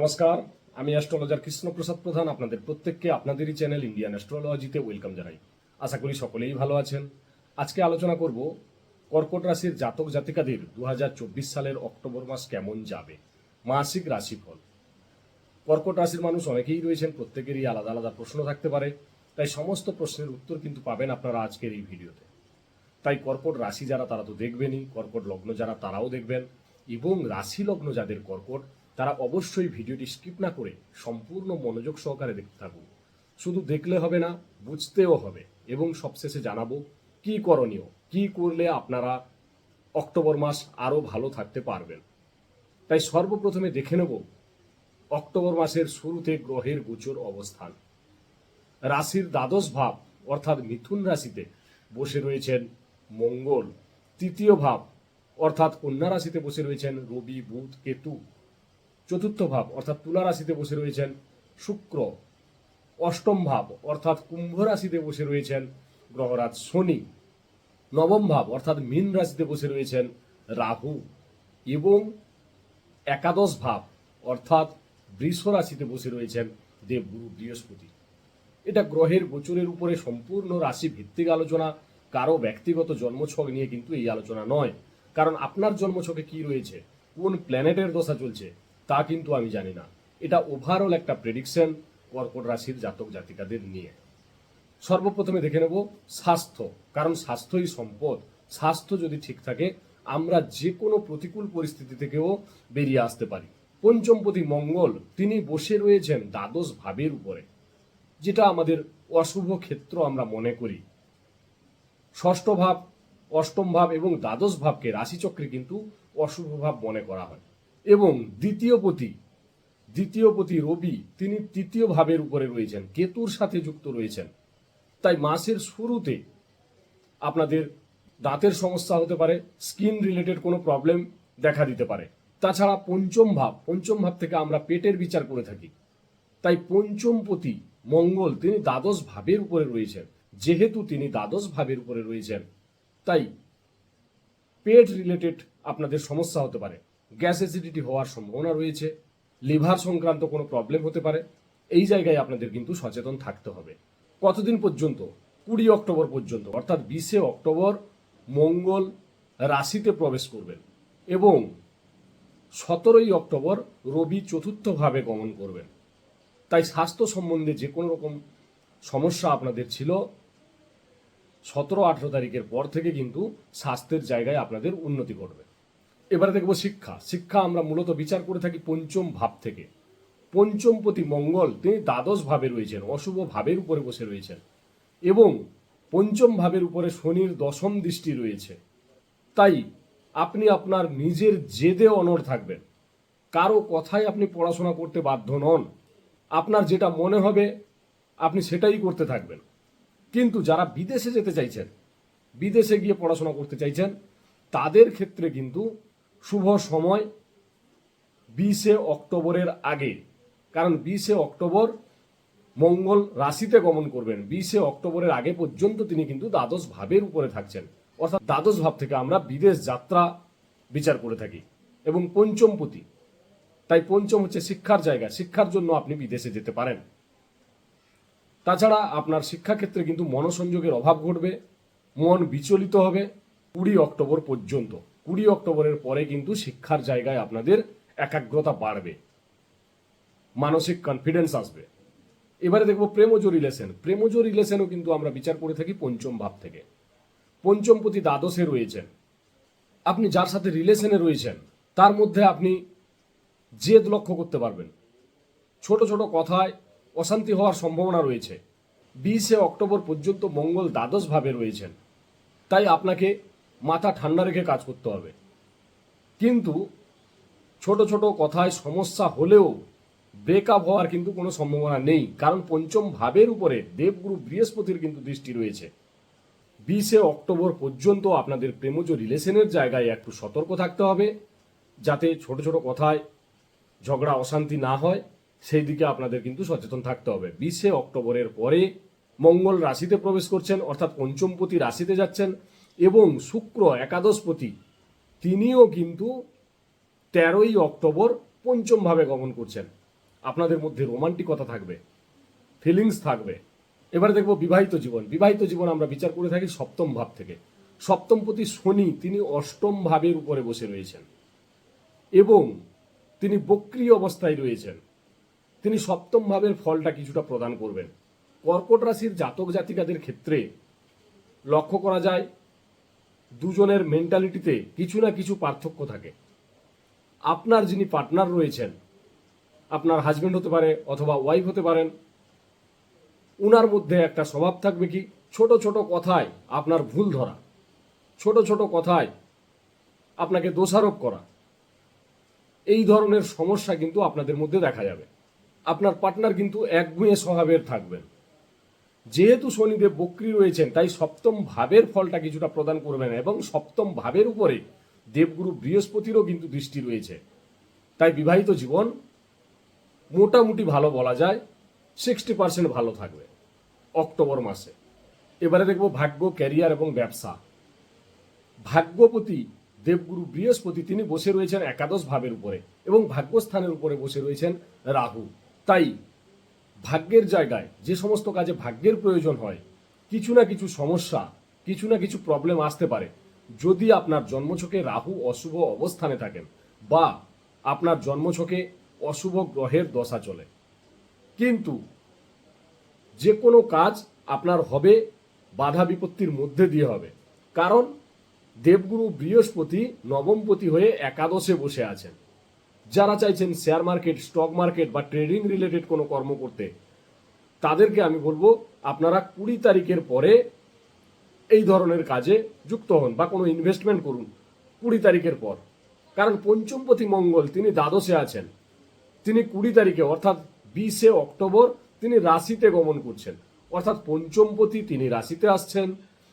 নমস্কার, আমি অ্যাস্ট্রোলজার কৃষ্ণপ্রসাদ প্রধান, আপনাদের প্রত্যেককে আপনাদেরই চ্যানেল ইন্ডিয়ান অ্যাস্ট্রোলজিতে ওয়েলকাম জানাই। আশা করি সকলেই ভালো আছেন। আজকে আলোচনা করব কর্কট রাশির জাতক জাতিকাদের দু হাজার চব্বিশ সালের অক্টোবর মাস কেমন যাবে, মাসিক রাশিফল। কর্কট রাশির মানুষ অনেকেই রয়েছেন, প্রত্যেকেরই আলাদা আলাদা প্রশ্ন থাকতে পারে, তাই সমস্ত প্রশ্নের উত্তর কিন্তু পাবেন আপনারা আজকের এই ভিডিওতে। তাই কর্কট রাশি যারা, তারা তো দেখবেনই, কর্কট লগ্ন যারা, তারাও দেখবেন, এবং রাশি লগ্ন যাদের কর্কট তারা অবশ্যই ভিডিওটি স্কিপ না করে সম্পূর্ণ মনোযোগ সহকারে দেখতে থাকুন। শুধু দেখলে হবে না, বুঝতেও হবে এবং সবশেষে জানাব কি করণীয়, কি করলে আপনারা অক্টোবর মাস আরও ভালো থাকতে পারবেন। তাই সর্বপ্রথমে দেখে নেব অক্টোবর মাসের শুরুতে গ্রহের গোচর অবস্থান। রাশির দ্বাদশ ভাব অর্থাৎ মিথুন রাশিতে বসে রয়েছেন মঙ্গল। তৃতীয় ভাব অর্থাৎ কন্যা রাশিতে বসে রয়েছেন রবি, বুধ, কেতু। চতুর্থ ভাব, অর্থাৎ তুলা রাশিতে বসে রয়েছেন শুক্র। অষ্টম ভাব, অর্থাৎ কুম্ভ রাশিতে বসে রয়েছেন গ্রহরাজ শনি। নবম ভাব, অর্থাৎ মীন রাশিতে বসে রয়েছেন রাহু। এবং একাদশ ভাব, অর্থাৎ বৃষ রাশিতে বসে রয়েছেন দেবগুরু বৃহস্পতি। এটা গ্রহের গোচরের উপরে সম্পূর্ণ রাশি ভিত্তিক আলোচনা। কারও ব্যক্তিগত জন্মছক নিয়ে কিন্তু এই আলোচনা নয়। কারণ আপনার জন্মছকে কি রয়েছে? কোন প্ল্যানেটের দশা চলছে? তা কিন্তু আমি জানি না। এটা ওভারঅল একটা প্রেডিকশন কর্কট রাশির জাতক জাতিকাদের নিয়ে। সর্বপ্রথমে দেখে নেব স্বাস্থ্য, কারণ স্বাস্থ্যই সম্পদ। স্বাস্থ্য যদি ঠিক থাকে, আমরা যে কোনো প্রতিকূল পরিস্থিতি থেকেও বেরিয়ে আসতে পারি। পঞ্চমপতি মঙ্গল, তিনি বসে রয়েছেন দ্বাদশ ভাবের উপরে, যেটা আমাদের অশুভ ক্ষেত্র আমরা মনে করি। ষষ্ঠ ভাব, অষ্টম ভাব এবং দ্বাদশ ভাবকে রাশিচক্রে কিন্তু অশুভ ভাব মনে করা হয়। এবং দ্বিতীয় পতি দ্বিতীয় পতি রবি, তিনি তৃতীয় ভাবের উপরে রয়েছেন, কেতুর সাথে যুক্ত রয়েছেন। তাই মাসের শুরুতে আপনাদের দাঁতের সমস্যা হতে পারে, স্কিন রিলেটেড কোনো প্রবলেম দেখা দিতে পারে। তাছাড়া পঞ্চম ভাব পঞ্চম ভাব থেকে আমরা পেটের বিচার করে থাকি। তাই পঞ্চমপতি মঙ্গল, তিনি দ্বাদশ ভাবের উপরে রয়েছেন। যেহেতু তিনি দ্বাদশ ভাবের উপরে রয়েছেন, তাই পেট রিলেটেড আপনাদের সমস্যা হতে পারে। গ্যাস অ্যাসিডিটি হওয়ার সম্ভাবনা রয়েছে, লিভার সংক্রান্ত কোনো প্রবলেম হতে পারে, এই জায়গায় আপনাদের কিন্তু সচেতন থাকতে হবে। কতদিন পর্যন্ত? কুড়ি অক্টোবর পর্যন্ত, অর্থাৎ বিশে অক্টোবর মঙ্গল রাশিতে প্রবেশ করবেন এবং সতেরোই অক্টোবর রবি চতুর্থভাবে গমন করবেন। তাই স্বাস্থ্য সম্বন্ধে যে কোনো রকম সমস্যা আপনাদের ছিল, সতেরো আঠেরো তারিখের পর থেকে কিন্তু স্বাস্থ্যের জায়গায় আপনাদের উন্নতি ঘটবে। এবারে দেখব শিক্ষা। শিক্ষা আমরা মূলত বিচার করে থাকি পঞ্চম ভাব থেকে। পঞ্চম প্রতি মঙ্গল, তিনি দ্বাদশ ভাবে রয়েছেন, অশুভ ভাবের উপরে বসে রয়েছেন এবং পঞ্চম ভাবের উপরে শনির দশম দৃষ্টি রয়েছে। তাই আপনি আপনার নিজের জেদে অনড় থাকবেন। কারও কথায় আপনি পড়াশোনা করতে বাধ্য নন। আপনার যেটা মনে হবে, আপনি সেটাই করতে থাকবেন। কিন্তু যারা বিদেশে যেতে চাইছেন, বিদেশে গিয়ে পড়াশোনা করতে চাইছেন, তাদের ক্ষেত্রে কিন্তু শুভ সময় বিশে অক্টোবরের আগে। কারণ বিশে অক্টোবর মঙ্গল রাশিতে গমন করবেন। বিশে অক্টোবরের আগে পর্যন্ত তিনি কিন্তু দ্বাদশ ভাবের উপরে থাকছেন। অর্থাৎ দ্বাদশ ভাব থেকে আমরা বিদেশ যাত্রা বিচার করে থাকি এবং পঞ্চমপতি। তাই পঞ্চম হচ্ছে শিক্ষার জায়গা। শিক্ষার জন্য আপনি বিদেশে যেতে পারেন। তাছাড়া আপনার শিক্ষাক্ষেত্রে কিন্তু মনোসংযোগের অভাব ঘটবে, মন বিচলিত হবে কুড়ি অক্টোবর পর্যন্ত। কুড়ি অক্টোবরের পরে কিন্তু শিক্ষার জায়গায় আপনাদের একাগ্রতা বাড়বে। মানসিক কনফিডেন্স আসবে। এবারে দেখব প্রেমজ রিলেশন প্রেমজ রিলেশনও কিন্তু আমরা বিচার করে থাকি পঞ্চম ভাব থেকে। পঞ্চম প্রতি দ্বাদশে রয়েছেন। আপনি যার সাথে রিলেশনে রয়েছেন, তার মধ্যে আপনি জেদ লক্ষ্য করতে পারবেন। ছোট ছোট কথায় অশান্তি হওয়ার সম্ভাবনা রয়েছে। বিশে অক্টোবর পর্যন্ত মঙ্গল দ্বাদশ ভাবে রয়েছেন। তাই আপনাকে মাথা ঠান্ডা রেখে কাজ করতে হবে। কিন্তু ছোট ছোট কথায় সমস্যা হলেও ব্রেকআপ হওয়ার কিন্তু কোনো সম্ভাবনা নেই। কারণ পঞ্চম ভাবের উপরে দেবগুরু বৃহস্পতির কিন্তু দৃষ্টি রয়েছে। বিশে অক্টোবর পর্যন্ত আপনাদের প্রেমজ রিলেশনের জায়গায় একটু সতর্ক থাকতে হবে, যাতে ছোট ছোট কথায় ঝগড়া, অশান্তি না হয়। সেই দিকে আপনাদের কিন্তু সচেতন থাকতে হবে। বিশে অক্টোবরের পরে মঙ্গল রাশিতে প্রবেশ করছেন, অর্থাৎ পঞ্চমপতি রাশিতে যাচ্ছেন। এবং শুক্র একাদশপতি তিনিও কিন্তু তেরোই অক্টোবর পঞ্চমভাবে গমন করছেন। আপনাদের মধ্যে রোমান্টিকতা থাকবে ফিলিংস থাকবে। এবারে দেখব বিবাহিত জীবন। বিবাহিত জীবন আমরা বিচার করে থাকি সপ্তম ভাব থেকে। সপ্তমপতি শনি, তিনি অষ্টম ভাবের উপরে বসে রয়েছেন এবং তিনি বক্রিয় অবস্থায় রয়েছেন। তিনি সপ্তম ভাবের ফলটা কিছুটা প্রদান করবেন। কর্কট রাশির জাতক জাতিকাদের ক্ষেত্রে লক্ষ্য করা যায় দুজনের মেন্টালিটিতে কিছু না কিছু পার্থক্য থাকে। আপনার যিনি পার্টনার রয়েছেন, আপনার হাজবেন্ড হতে পারে অথবা ওয়াইফ হতে পারেন, উনার মধ্যে একটা স্বভাব থাকবে কি? ছোট ছোট কথায় আপনার ভুল ধরা, ছোট ছোট কথায় আপনাকে দোষারোপ করা, এই ধরনের সমস্যা কিন্তু আপনাদের মধ্যে দেখা যাবে। আপনার পার্টনার কিন্তু একগুঁয়ে স্বভাবের থাকবেন। যেহেতু শনিদেব বক্রি রয়েছেন, তাই সপ্তম ভাবের ফলটা কিছুটা প্রদান করবেন এবং সপ্তম ভাবের উপরে দেবগুরু বৃহস্পতিরও কিন্তু দৃষ্টি রয়েছে। তাই বিবাহিত জীবন মোটামুটি ভালো বলা যায় সিক্সটি পার্সেন্ট ভালো থাকবে অক্টোবর মাসে। এবারে দেখব ভাগ্য ক্যারিয়ার এবং ব্যবসা। ভাগ্যপতি দেবগুরু বৃহস্পতি, তিনি বসে রয়েছেন একাদশ ভাবের উপরে এবং ভাগ্যস্থানের উপরে বসে রয়েছেন রাহু। তাই ভাগ্যের জায়গায় যে সমস্ত কাজে ভাগ্যের প্রয়োজন হয়, কিছু না কিছু সমস্যা, কিছু না কিছু প্রবলেম আসতে পারে। যদি আপনার জন্মছকে রাহু অশুভ অবস্থানে থাকেন বা আপনার জন্মছকে অশুভ গ্রহের দশা চলে। কিন্তু যে কোনো কাজ আপনার হবে, বাধা বিপত্তির মধ্যে দিয়ে হবে। কারণ দেবগুরু বৃহস্পতি নবমপতি হয়ে একাদশে বসে আছেন। যারা চাইছেন শেয়ার মার্কেট স্টক মার্কেট বা ট্রেডিং রিলেটেড কোনো কর্ম করতে, তাদেরকে আমি বলব আপনারা কুড়ি তারিখের পরে এই ধরনের কাজে যুক্ত হন বা কোনো ইনভেস্টমেন্ট করুন কুড়ি তারিখের পর। কারণ পঞ্চমপতি মঙ্গল, তিনি দ্বাদশে আছেন। তিনি কুড়ি তারিখে, অর্থাৎ বিশে অক্টোবর, তিনি রাশিতে গমন করছেন। অর্থাৎ পঞ্চমপতি তিনি রাশিতে আসছেন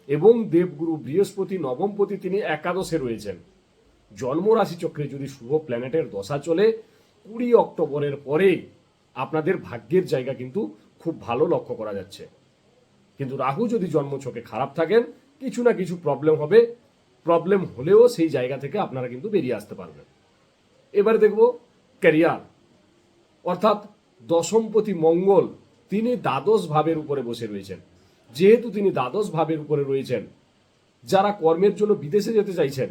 এবং দেবগুরু বৃহস্পতি, নবমপতি তিনি একাদশে রয়েছেন। জন্ম রাশি চক্রে যদি শুভ প্ল্যানেটের দশা চলে, কুড়ি অক্টোবরের পরে আপনাদের ভাগ্যের জায়গা কিন্তু খুব ভালো লক্ষ্য করা যাচ্ছে। কিন্তু রাহু যদি জন্মছকে খারাপ থাকেন, কিছু না কিছু প্রবলেম হবে। প্রবলেম হলেও সেই জায়গা থেকে আপনারা কিন্তু বেরিয়ে আসতে পারবেন। এবারে দেখব ক্যারিয়ার অর্থাৎ দশমপতি মঙ্গল তিনি দ্বাদশ ভাবের উপরে বসে রয়েছেন। যেহেতু তিনি দ্বাদশ ভাবের উপরে রয়েছেন, যারা কর্মের জন্য বিদেশে যেতে চাইছেন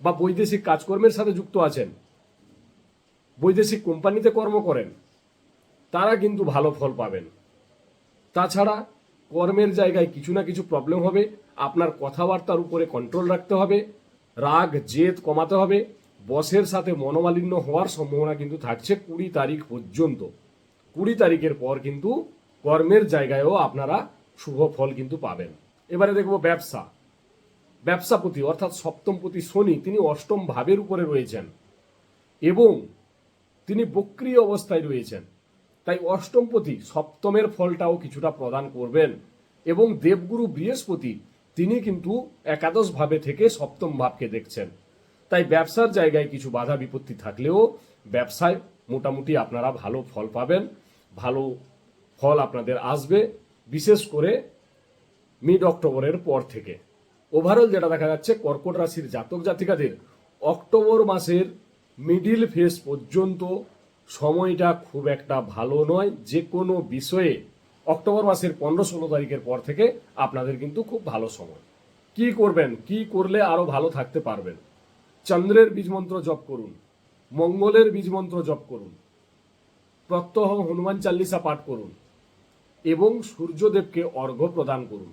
বা বৈদেশিক কাজকর্মের সাথে যুক্ত আছেন, বৈদেশিক কোম্পানিতে কর্ম করেন, তারা কিন্তু ভালো ফল পাবেন। তাছাড়া কর্মের জায়গায় কিছু না কিছু প্রবলেম হবে, আপনার কথাবার্তার উপরে কন্ট্রোল রাখতে হবে, রাগ, জেদ কমাতে হবে, বসের সাথে মনোমালিন্য হওয়ার সম্ভাবনা কিন্তু থাকছে কুড়ি তারিখ পর্যন্ত। কুড়ি তারিখের পর কিন্তু কর্মের জায়গায়ও আপনারা শুভ ফল কিন্তু পাবেন। এবারে দেখব ব্যবসা। ব্যবসাপতি, অর্থাৎ সপ্তমপতি শনি, তিনি অষ্টম ভাবের উপরে রয়েছেন এবং তিনি বক্রিয় অবস্থায় রয়েছেন। তাই অষ্টমপতি সপ্তমের ফলটাও কিছুটা প্রদান করবেন এবং দেবগুরু বৃহস্পতি, তিনি কিন্তু একাদশ ভাবে থেকে সপ্তম ভাবকে দেখছেন। তাই ব্যবসার জায়গায় কিছু বাধা বিপত্তি থাকলেও ব্যবসায় মোটামুটি আপনারা ভালো ফল পাবেন, ভালো ফল আপনাদের আসবে, বিশেষ করে মিড অক্টোবরের পর থেকে। ওভারঅল যেটা দেখা যাচ্ছে, কর্কট রাশির জাতক জাতিকাদের অক্টোবর মাসের মিডিল ফেজ পর্যন্ত সময়টা খুব একটা ভালো নয়। যে কোনো বিষয়ে অক্টোবর মাসের পনেরো ষোলো তারিখের পর থেকে আপনাদের কিন্তু খুব ভালো সময়। কি করবেন? কি করলে আরও ভালো থাকতে পারবেন? চন্দ্রের বীজমন্ত্র জপ করুন। মঙ্গলের বীজমন্ত্র জপ করুন। প্রত্যহ হনুমান চাল্লিশা পাঠ করুন এবং সূর্যদেবকে অর্ঘ্য প্রদান করুন।